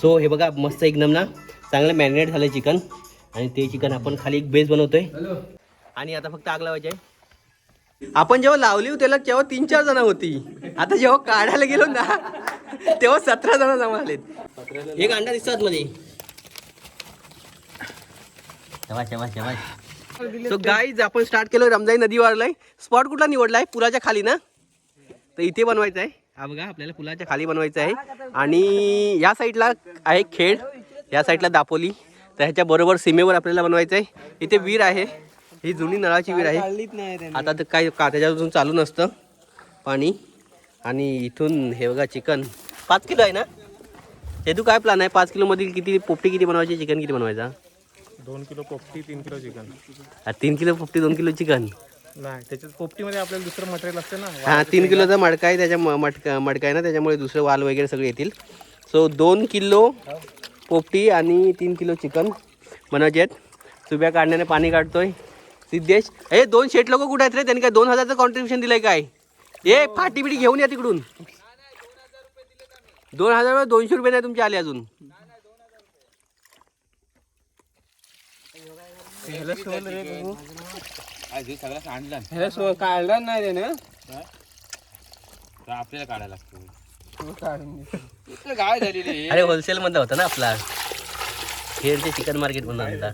So हे बघा मस्त एकदम ना चांगलं मॅरिनेट झालं चिकन आणि ते चिकन आपण खाली एक बेस बनवतोय. आणि आता फक्त आग लावायची आहे. आपण जेव्हा लावली होती त्याला तेव्हा तीन चार जण होती. आता जेव्हा काढायला गेलो ना तेव्हा सतरा जण जमा आलेत एक अंडा दिसतात मध्ये सो गाईज आपण स्टार्ट केलं रमजाई नदी वारलाय. स्पॉट कुठला निवडलाय? पुलाच्या खाली ना? तर इथे बनवायचं आहे. हा बघा आपल्याला पुलाच्या खाली बनवायचं आहे. आणि या साईडला आहे खेड या साईडला दापोली. तर ह्याच्या बरोबर सीमेवर आपल्याला बनवायचं आहे. इथे विहीर आहे. ही जुनी नळाची विहीर आहे. आता तर काय का त्याच्यातून चालू नसतं. पाणी. आणि इथून हे बघा चिकन. पाच किलो आहे ना? तू काय प्लॅन आहे? पाच किलोमधील किती पोपटी किती बनवायची चिकन किती बनवायचा? दोन किलो पोपटी तीन किलो चिकन. हा, तीन किलो पोपटी दोन किलो चिकन? नाही त्याच्यात पोपटीमध्ये आपल्याला दुसरं मटेरियल असते ना हा तीन किलोचा मडका आहे त्याच्या म- मटका मडका आहे ना त्याच्यामुळे दुसरे वाल वगैरे सगळे येतील. सो दोन किलो पोपटी आणि तीन किलो चिकन बनवायचे आहेत. सुब्या काढण्याने पाणी काढतोय. सिद्धेश हे दोन शेट लोक कुठे आहेत रे? त्यांनी काय दोन हजारचं कॉन्ट्रीब्युशन दिलंय काय? ए फाटी बिटी घेऊन या तिकडून. दोन हजार रुपये दोनशे रुपये नाही तुमचे आले अजून. काढला नाही रे ना आपल्याला काढायला लागतो. गाय झालेली अरे होलसेल मध्ये होता ना आपला. खेडचे चिकन मार्केट म्हणून होता.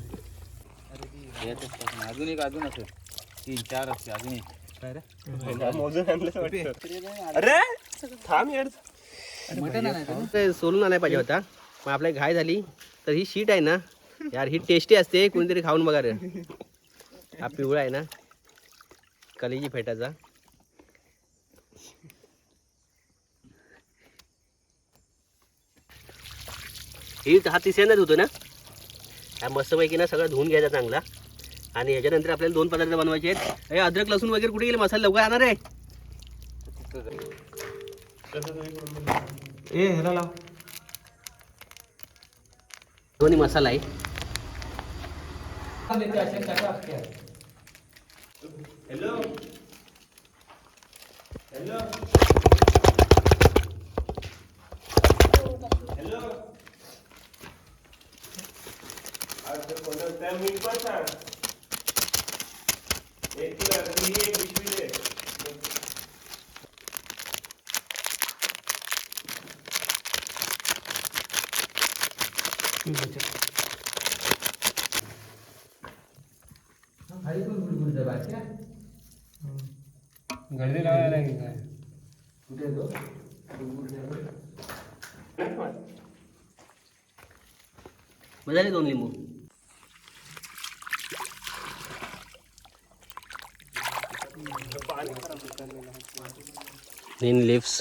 अजून एक अजून असेल तीन चार असते अजून एक. अरे थांब सोलून आणायला पाहिजे होता. मग आपल्या घाय झाली तर ही शीट आहे ना यार ही टेस्टी असते कोणीतरी खाऊन बघा रे. हा पिवळा आहे ना. कलेजी फेटाचा. ही हा तिसऱ्यांदाच होतो ना. हा मस्तपैकी ना सगळं धुवून घ्यायचा चांगला. आणि याच्यानंतर आपल्याला दोन पदार्थ बनवायचे आहेत. हे अद्रक लसूण वगैरे कुठे गेले? मसाला लवकर आणणार आहे ए ह्याला लाव. दोन्ही मसाला आहे. Hello? Hello? Hello? आज तो कोनो टाइम नहीं पता एक किलो अभी ये बिस्मिल है ठीक है गर्दी लावायला काय? मजाले दोन लिंबू. तीन लिप्स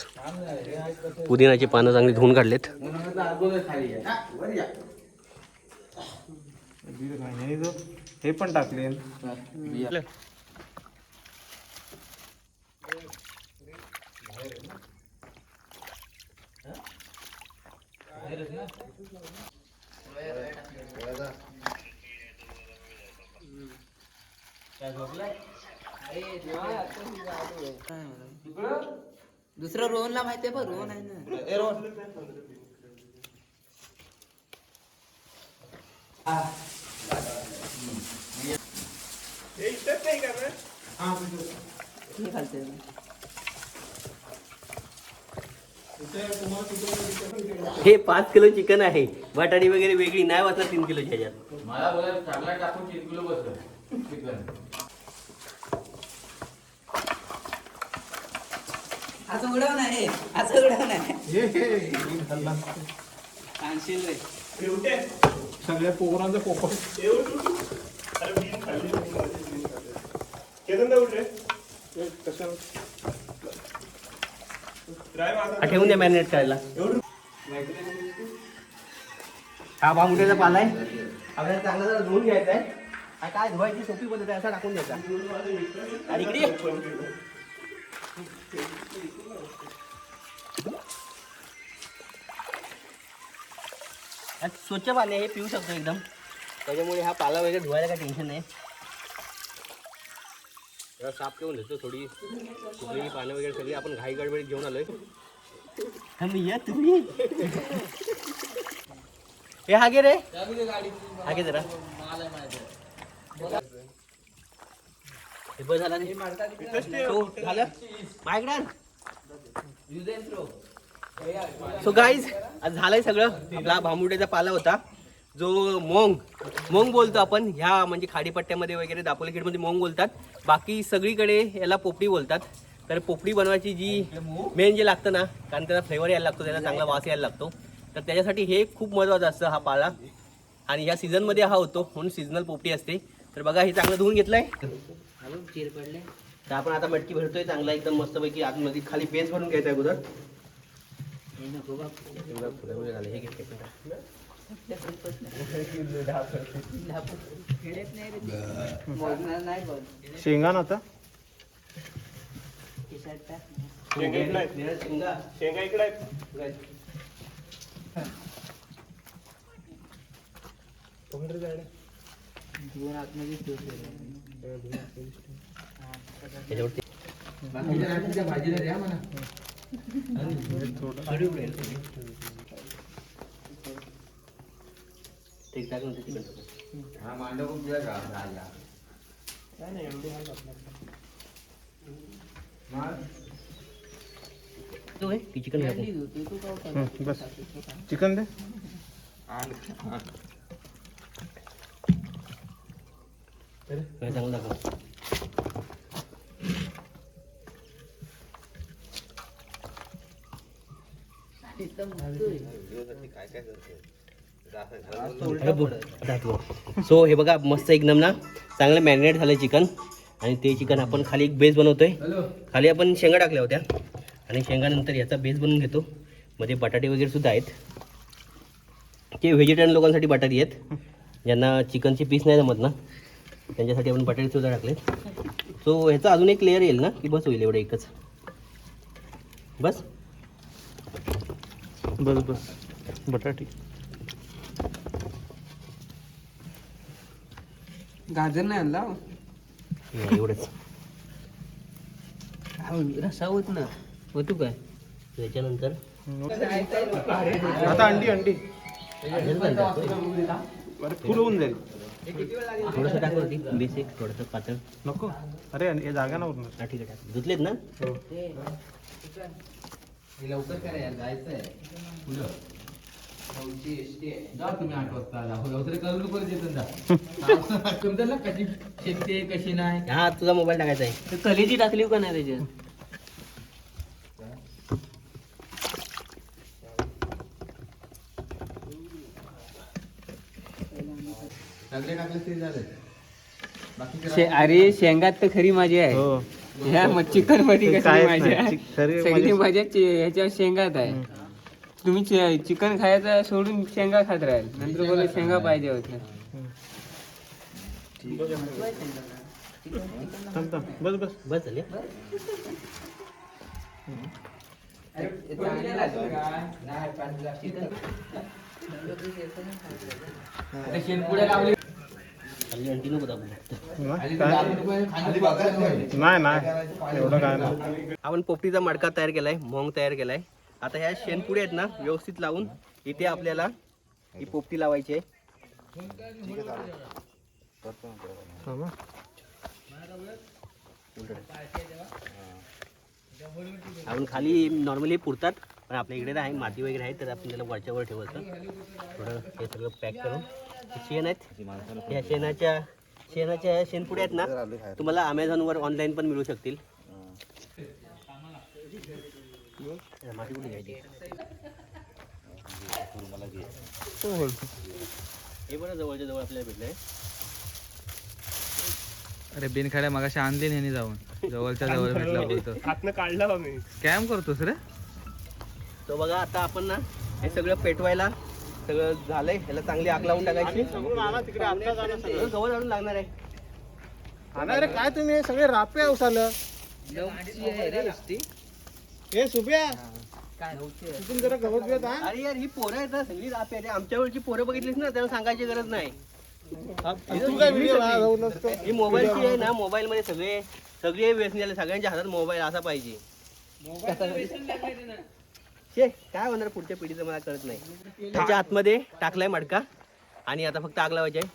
पुदिनाची पानं चांगली धुवून काढलेत. हे पण टाकले. दुसरं रोहनला माहितीये बघ रोहन आहे ना. हे. खालते हे पाच किलो चिकन आहे. बटाटी वगैरे वेगळी नाही वाचत तीन किलो ह्याच्यात. मला बोला चांगला टाकून तीन किलो बसलं चिकन. असं उडव नाही असं उडव नाही रे. सगळ्या पोरांचं पोपट. हा ठेवून द्या मॅरिनेट करायला. हा भामुट्याचा पाला आहे. आपल्याला चांगला जरा धुवून घ्यायचा आहे. हा काय धुवायची सोपी पद्धत आहे असा टाकून द्यायचा. आणि इकडे स्वच्छ पाणी आहे हे पिऊ शकतो एकदम. त्याच्यामुळे हा पाला वगैरे धुवायला काही टेन्शन नाही जरा साफ करून घेतो थोडी. कुठलीही पानं वगैरे सगळी आपण घाई गडबडीत घेऊन आलोय. या तुम्ही. हे हागे रे. हागे जरा. हे बस झाला रे. झालं. माझ्याकडे सो गाईज आज झालंय सगळं. आपला भांबुड्याचा पाला होता. जो मोंग मोंग बोलतो आपण ह्या म्हणजे खाडीपट्ट्यामध्ये वगैरे दापोलीखेडमध्ये मोंग बोलतात. बाकी सगळीकडे याला पोपडी बोलतात. तर पोपडी बनवायची जी मेन जे लागतं ना कारण त्याला फ्लेवर यायला लागतो त्याला चांगला वास यायला लागतो. तर त्याच्यासाठी हे खूप महत्त्वाचं असतं हा पाला. आणि या सीझनमध्ये हा होतो म्हणून सीझनल पोपडी असते. तर बघा हे चांगलं धुवून घेतलं आहे तर आपण आता मटकी भरतोय चांगला एकदम मस्तपैकी आतमध्ये खाली बेस भरून घ्यायचा अगोदर. हे शेंगा ना आता खिशात टाक. शेंगा इकडे आहेत. शेंगा. इकडे आहेत दोन आतमध्ये ठेवले. त्याच्यावरती थोडी उडेल, थोडी. ते टाकून ते तिकडे टाकून. तो आहे, ती चिकन घ्या खाली आपण. धुतोय, तू काय करतो? बस चिकन दे काय चांगलं. इथं मरतोय. सो हे बघा मस्त एकदम ना चांगलं मॅरिनेट झालं चिकन आणि ते चिकन आपण खाली एक बेस बनवतोय. खाली आपण शेंगा टाकल्या होत्या. आणि शेंगानंतर याचा बेस बनवून घेतो. मध्ये बटाटे वगैरे सुद्धा आहेत. ते व्हेजिटेरियन लोकांसाठी बटाटे आहेत. ज्यांना चिकनचे पीस नाही जमत ना त्यांच्यासाठी आपण बटाटे सुद्धा टाकले सो ह्याचा अजून एक लेअर येईल ना की बस होईल एवढं एकच. बस? बस बस. बटाटी. गाजर नाही आणला. हो. एवढंच. रस्सा होत ना. होतो काय? त्याच्यानंतर? आता अंडी अंडी. अरे फुल होऊन जाईल. थोडंसं टाक बेसिक थोडंसं पातळ. नको. अरे हे जागा ना उरणार हा ठीक आहे. टाक धुतलेत ना? लवकर करायला जायचंय. फुलं जा तुम्ही आठ वाजता जा लवकर करू नको येतं जा तुमचं ना कशी शेकते कशी नाही हा तुझा मोबाईल टाकायचा आहे. कलेची टाकली का नाही त्याच्यात? सगळे टाकले ते झाले बाकी शे- अरे शेंगात तर खरी मजा आहे. हो. ह्या मग चिकनमध्ये कशी मजा नाही. आहे? सगळी मजा चि- ह्याच्या शेंगात आहे. तुम्ही चिकन खायचं सोडून शेंगा खात राहील. नंतर बोल शेंगा पाहिजे होत्या बस बस. बस झाले? नाही. एवढं काय नाही. आपण पोपटीचा मडका तयार केलाय मोंग तयार केलाय. आता ह्या शेणपुडे आहेत ना व्यवस्थित लावून इथे आपल्याला ही पोपटी लावायची आहे. आपण खाली नॉर्मली पुरतात पण आपल्या इकडे आहे माती वगैरे आहे तर आपण त्याला वरच्यावर ठेवायचं. थोडं हे सगळं पॅक करून. शेण आहेत. या शेणाच्या शेणाच्या ह्या शेणपुड्या आहेत ना तुम्हाला अमेझॉनवर ऑनलाईन पण मिळू शकतील. माती कुठे घ्यायची हे बरं जवळच्या जवळ आपल्याला भेटलंय. अरे बिनखाड्या मागाशी आणली नाही जाऊन. जवळच्या जवळ भेटला बोलतो. हातनं काढला मी. कॅम करतोस रे? तो बघा आता आपण ना हे सगळं पेटवायला सगळं झालंय. ह्याला चांगली आग लावून टाकायची. गवत आणून लागणार आहे. अरे काय तुम्ही? हे सगळे रापे उसालं हे सुप्या तिथून जरा गवत बिवत आण. अरे यार ही पोरं आहेत ना सगळी आमच्या वेळची पोरं बघितलीस ना त्यांना सांगायची गरज नाही. तू काय व्हिडिओ जाऊ नसतो? ही मोबाईलची आहे ना मोबाईल मध्ये सगळे सगळे व्यसन झाले सगळ्यांच्या हातात मोबाईल असा पाहिजे. शे काय होणार पुढच्या पिढीचं मला कळत नाही. त्याच्या आतमध्ये टाकलाय मडका. आणि आता फक्त आग लावायची आहे.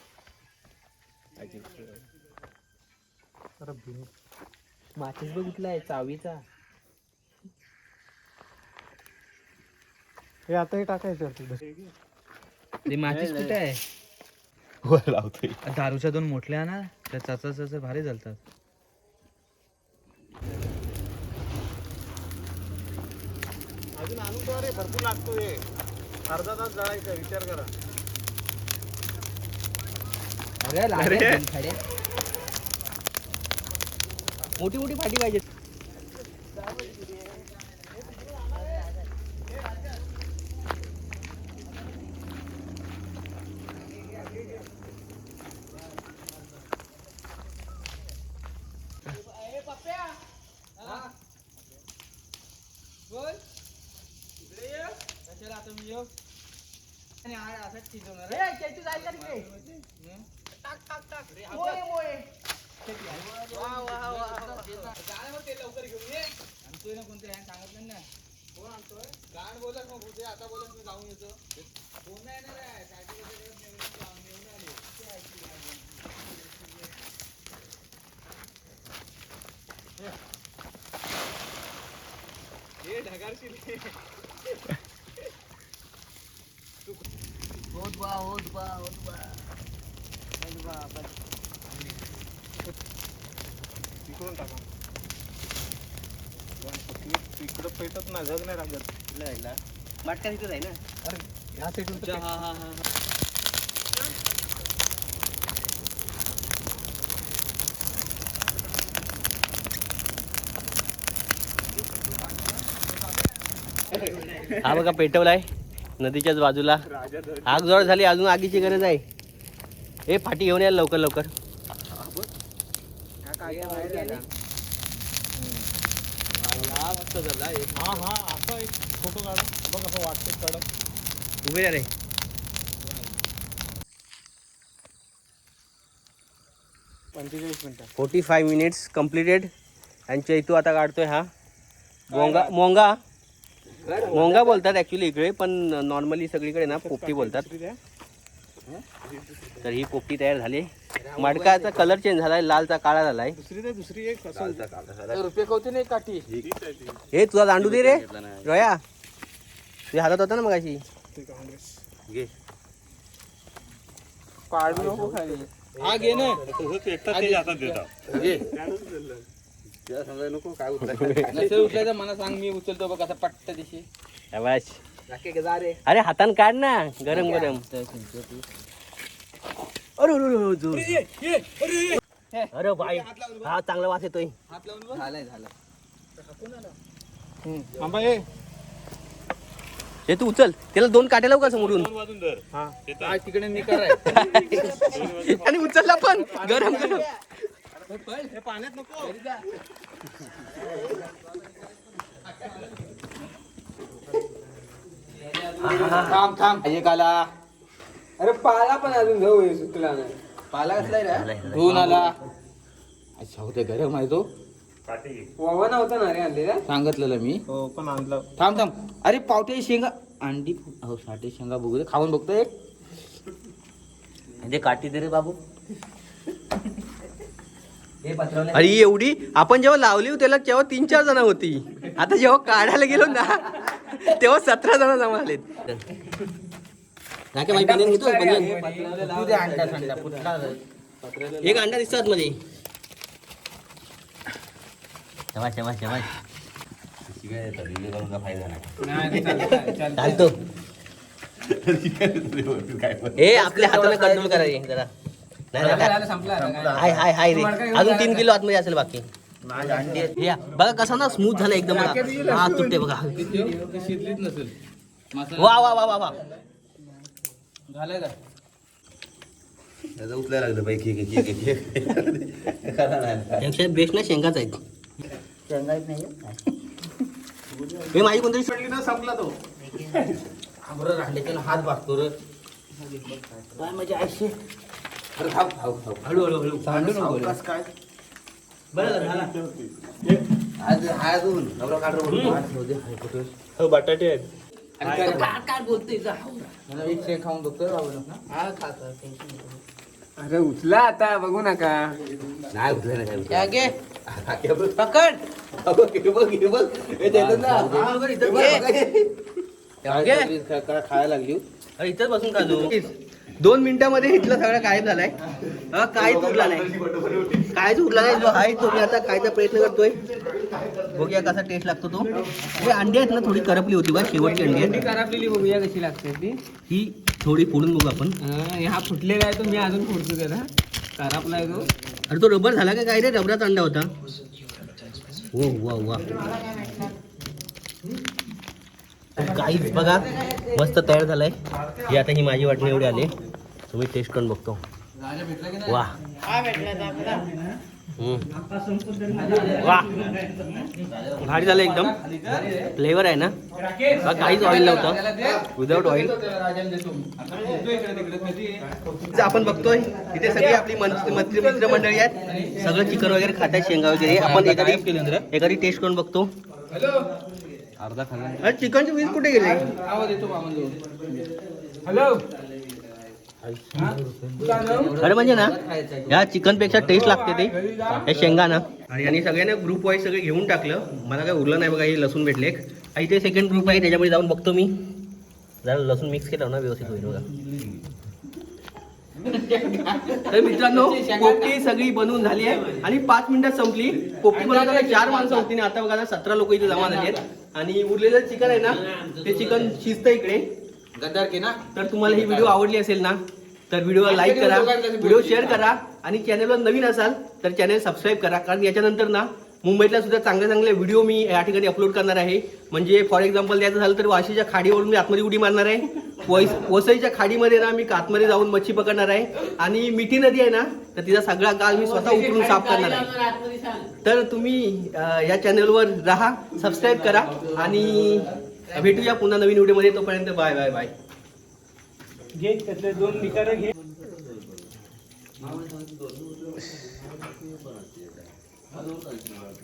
माचीस बघितला आहे चावीचा. हे आता हे टाकायचं ते माचीस कुठे आहे? दारूच्या दोन मोठल्या ना त्या चाचा चाचा भारी चालतात अजून आणू तो रे भरपूर लागतो हे अर्धा तास जळायचा विचार करा. अरे लागेल खाड्या. मोठी मोठी फाटी पाहिजे तिकडून टाका आणतोय ना कोणते आहे सांगत नाही ना कोण आणतोय गाण बोलत मग कुठे आता बोलत मी जाऊन येतो कोण नाही येणार आहे साठी नेऊन होत बा होत बा. होत बा बा इकडं पेटत नाही जग नाही लागत मटका तिथं आहे ना? ह्या साईडून हा हा हा हा. बघा पेटवलाय. नदीच्याच बाजूला. आग जोर झाली अजून आगीची गरज आहे हे फाटी घेऊन या लवकर लवकर. हा हा असा एक फोटो काढा. बघ असं वाटतं कडक. उभे रे. पंचेचाळीस मिनिटं. फोर्टी फाय मिनिट्स कम्प्लिटेड यांच्या इथून आता काढतोय हा. मोंगा मोंगा. मोंगा बोलतात. ऍक्च्युली इकडे पण नॉर्मली सगळीकडे ना पोपटी बोलतात. तर ही पोपटी तयार झाली. मडकाचा कलर चेंज झालाय लालचा काळा झालाय. दुसरी ते दुसरी एक असं रुपये कवती नाही काठी. हे तुला दांडू दे रे. रोया. तुझ्या हातात होता ना मग अशी घे. काढू नको खाली. हा घे ना. नसेल उचलायचं मला सांग मी उचलतो बघ आता पट्ट दिशी. अरे हातान काढ ना गरम गरम. अरे अरे, अरे, जोर. अरे बाई हा चांगला वास येतोय. झालंय झालं हे तू उचल. त्याला दोन काट्या लावू का समोरून? हा. तिकडे आणि उचलला पण. गरम गरम. हे पाण्यात नको. थांब थांब. एक आला अरे पाला पण अजून जाऊ सुकला नाही. पाला कसलाय रे? धुवून आला. अच्छा होते गरम आहे तो. वावा नव्हता ना रे आणलेला? सांगितलेलं मी. हो पण आणलं. थांब थांब. अरे पावटे शेंगा. अंडी हो साठे शेंगा बघू दे. खाऊन बघतो एक म्हणजे काठी दे रे बाबू. अरे एवढी? आपण जेव्हा लावली होती त्याला तेव्हा तीन चार जण होती. आता जेव्हा काढायला गेलो ना तेव्हा सतरा जण जमा आलेत नाके माहिती बनियन घेतो बनियन एक अंडा दिसतात मध्ये हे आपल्या हाताने कंट्रोल करायचे जरा. नाही, नाही, नाही. संपला हाय हाय हाय रे. अजून तीन किलो आतमध्ये असेल बाकी. या. बघा कसा ना स्मूथ झाला एकदम बघा. हा तुटते बघा. वा वा वा वा वा. झालाय का? यापेक्षा बेस्ट ना शेंगाच आहेत. हे माझी कोणतरी संपला तो. बरं राहिले त्याला हात भागतो रे. काय म्हणजे आयशे? अरे खाऊ खाऊ खाऊ हळू. काय? बटाटे आहेत. काय काय जा अरे उचला आता बघू नका. या घे. पकड. खायला लागली अरे इथंच बसून का तू दोन मिनिटामध्ये इथलं सगळं गायब झालाय. काहीच उरला नाही. काहीच उरला नाही जो आहे तो मी आता खायचा प्रयत्न करतोय. बघूया कसा टेस्ट लागतो तो. हे अंडी आहेत ना थोडी करपली होती बा शेवटची अंडी आहेत. करापलेली बघूया कशी लागते ती. ही थोडी फोडून बघू आपण. हा फुटलेला आहे तो मी अजून फोडतो त्याला. करापला आहे तो. अरे तो रबर झाला का काय रे? रबराचा अंडा होता. हो वा वा. काहीच बघा मस्त तयार झालाय. ही आता ही माझी वाटणी एवढी आली. तुम्ही टेस्ट करून बघतो. वा. हम्म. वा. भारी झालं एकदम. फ्लेवर आहे ना? काहीच ऑइल नव्हतं. विदाउट ऑइल आपण बघतोय इथे सगळी आपली मंत्री मंत्री मित्रमंडळी आहेत. सगळं चिकन वगैरे खात आहेत शेंगा वगैरे. आपण एखादी एखादी टेस्ट करून बघतो. अर्धा खाल्ला. अरे चिकनचे पीस कुठे गेले? हॅलो. अरे म्हणजे ना या चिकनपेक्षा टेस्ट लागते ते. हे शेंगा ना. आणि आणि सगळ्यांना ग्रुप वाईज सगळे घेऊन टाकलं. मला काय उरलं नाही बघा हे लसूण भेटले. इथे सेकंड ग्रुप आहे त्याच्यामध्ये जाऊन बघतो मी. जरा लसूण मिक्स केलं ना व्यवस्थित होईल बघा. तर मित्रांनो पोपटी सगळी बनवून झाली आहे. आणि पाच मिनिटात संपली. पोपटी बनवताना चार माणसं होती आणि आता बघा ना सतरा लोक इथे जमा झाली आहेत. आणि उरलेलं चिकन आहे ना ते चिकन शिजतं इकडे. गद्दार की ना? तर तुम्हाला ही व्हिडिओ आवडली असेल ना तर व्हिडिओला लाईक करा व्हिडिओ शेअर करा आणि चॅनलवर नवीन असाल तर चॅनल सबस्क्राईब करा. कारण याच्यानंतर ना मुंबईतल्या सुद्धा चांगले चांगले व्हिडिओ मी या ठिकाणी अपलोड करणार आहे. म्हणजे फॉर एक्झाम्पल द्यायचं झालं तर वाशीच्या खाडीवरून मी आतमध्ये उडी मारणार आहे. वैस वसईच्या खाडीमध्ये ना मी आतमध्ये जाऊन मच्छी पकडणार आहे. आणि मिठी नदी आहे ना तर तिचा सगळा गाल मी स्वतः उतरून साफ करणार आहे. तर तुम्ही या चॅनलवर राहा सबस्क्राईब करा आणि भेटूया पुन्हा नवीन व्हिडिओमध्ये तोपर्यंत बाय बाय बाय घे त्यातले दोन निकारे घे.